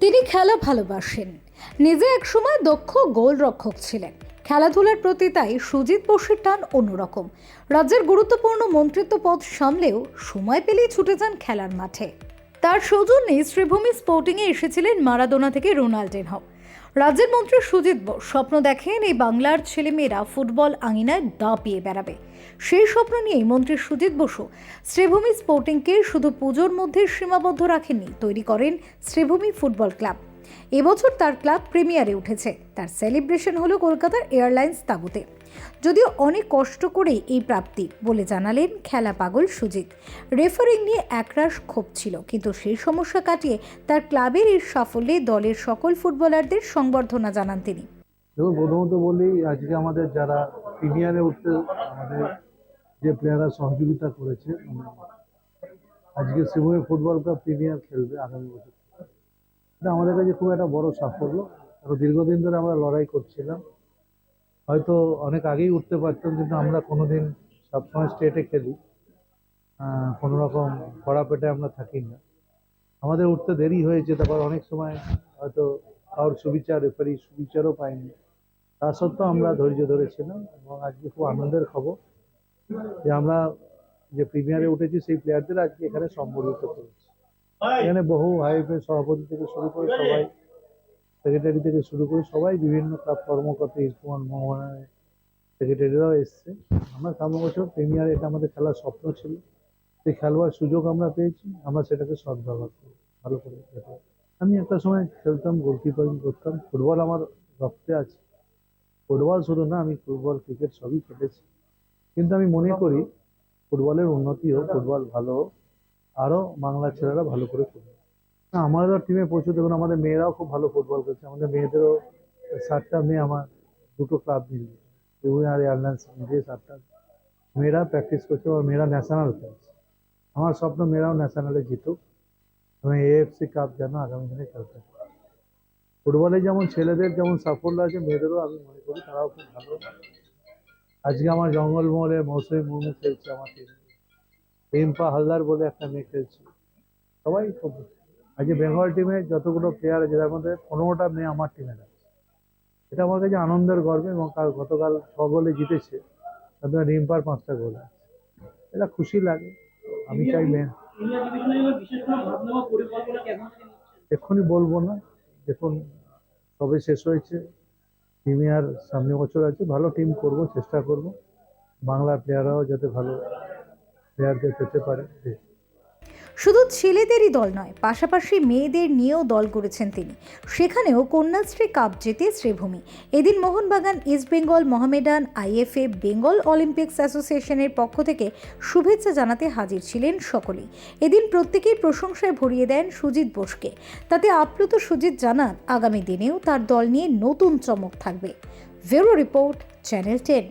তিনি খেলা ভালোবাসেন। নিজে একসময় দক্ষ গোলরক্ষক ছিলেন। খেলাধুলার প্রতি তাই সুজিত বসুর টান অন্যরকম। রাজ্যের গুরুত্বপূর্ণ মন্ত্রিত্ব পদ সামলেও সময় পেলেই ছুটে যান খেলার মাঠে। তার সৌজন্যে শ্রীভূমি স্পোর্টিংয়ে এসেছিলেন মারাদোনা থেকে রোনাল্ডেনহ। রাজ্যের মন্ত্রী সুজিত বোস স্বপ্ন দেখেন এই বাংলার ছেলেমেয়েরা ফুটবল আঙিনায় দাপিয়ে বেড়াবে। সেই স্বপ্ন নিয়েই মন্ত্রী সুজিত বসু শ্রীভূমি স্পোর্টিংকে শুধু পুজোর মধ্যে সীমাবদ্ধ রাখেননি, তৈরি করেন শ্রীভূমি ফুটবল ক্লাব। এবছর তার ক্লাব প্রিমিয়ারে উঠেছে। তার সেলিব্রেশন হলো কলকাতার এয়ারলাইন্স তাঁবুতে। যদিও অনেক কষ্ট করে এই প্রাপ্তি বলে জানালেন খেলা পাগল সুজিত। রেফারিং নিয়ে একরাশ ক্ষোভ ছিল, কিন্তু সেই সমস্যা কাটিয়ে তার ক্লাবের এই সাফল্যে দলের সকল ফুটবলারদের সংবর্ধনা জানান তিনি। দেখুন, প্রথমত বলি, আজকে আমাদের যারা প্রিমিয়ারে উঠতে আমাদের যে প্লেয়াররা সহযোগিতা করেছে আজকে শিবহী ফুটবল ক্লাব প্রিমিয়ার খেলবে আগামী বছর। এটা আমাদের কাছে খুব একটা বড় সাফল্য। কারণ দীর্ঘদিন ধরে আমরা লড়াই করছিলাম। হয়তো অনেক আগেই উঠতে পারতাম, কিন্তু আমরা কোনোদিন সবসময় স্টেটে খেলি। কোনো রকম কড়া পেটে আমরা থাকি না আমাদের উঠতে দেরি হয়েছে, তারপর অনেক সময় হয়তো কারোর সুবিচার রেফারি সুবিচারও পাইনি। তা সত্ত্বেও আমরা ধৈর্য ধরেছিলাম এবং আজকে খুব আনন্দের খবর যে আমরা যে প্রিমিয়ারে উঠেছি, সেই প্লেয়ারদের আজকে এখানে সম্বর্ধিত করেছি। এখানে বহু আইএফএ সভাপতি থেকে শুরু করে সবাই সেক্রেটারি থেকে শুরু করে সবাই বিভিন্ন ক্লাব কর্মকর্তা ইসমান মোহনের সেক্রেটারিরাও এসছে। আমরা সামনে বছর প্রিমিয়ারে এটা আমাদের খেলার স্বপ্ন ছিল। সেই খেলবার সুযোগ আমরা পেয়েছি আমরা সেটাকে সদ্ব্যবহার করি ভালো করে আমি একটা সময় খেলতাম গোলকিপারিং করতাম। ফুটবল আমার রক্তে আছে। ফুটবল শুধু না আমি ফুটবল ক্রিকেট সবই খেলেছি। কিন্তু আমি মনে করি ফুটবলের উন্নতি হোক ফুটবল ভালো হোক আরও বাংলার ছেলেরা ভালো করে খেলবে না টিমে প্রচুর, দেখুন, আমাদের মেয়েরাও খুব ভালো ফুটবল খেলছে। আমাদের মেয়েদেরও সাতটা মেয়ে আমার দুটো ক্লাব মিলিয়ে এবং আর এয়ারলাইন্স মিলিয়ে সাতটা। মেয়েরা প্র্যাকটিস করছে আর মেয়েরা ন্যাশনাল খেলছে। আমার স্বপ্ন মেয়েরাও ন্যাশনালে জিতুক। এবং এএফসি কাপ যেন আগামী দিনে খেলতে ফুটবলে যেমন ছেলেদের যেমন সাফল্য আছে, মেয়েদেরও আমি মনে করি তারাও খুব ভালো। আজকে আমার জঙ্গলমহলে মৌসুমী মুর্মু খেলছে আমার টিমে রিম্পা হালদার বলে একটা মেয়ে খেলছে সবাই খুব আজকে বেঙ্গল টিমে যতগুলো প্লেয়ার আছে তার মধ্যে পনেরোটা মেয়ে আমার টিমে আছে। এটা আমার কাছে আনন্দের গর্ব এবং কাল গতকাল ছ গোলে জিতেছে তাদের রিম্পার পাঁচটা গোল আছে। এটা খুশি লাগে। আমি চাই মেয়ে? এক্ষুনি বলব না। দেখুন সবে শেষ হয়েছে। প্রিমিয়ার সামনে বছর আছে। ভালো টিম করব চেষ্টা করব। বাংলা প্লেয়াররাও যাতে ভালো প্লেয়ারদের পেতে পারে শুধু ছেলেদেরই দল নয়, পাশাপাশি মেয়েদের নিয়েও দল করেছেন তিনি। সেখানেও কন্যাশ্রী কাপ জেতে শ্রীভূমি। এদিন Mohun Bagan, east Bengal, Mohammedan, IFA, Bengal Olympics অ্যাসোসিয়েশনের পক্ষ থেকে শুভেচ্ছা জানাতে হাজির ছিলেন সকলেই। এদিন প্রত্যেকেই প্রশংসায় ভরিয়ে দেন সুজিত বোসকে। তাতে আপ্লুত সুজিত জানান, আগামী দিনেও তার দল নিয়ে নতুন চমক থাকবে। Bureau report, channel ten.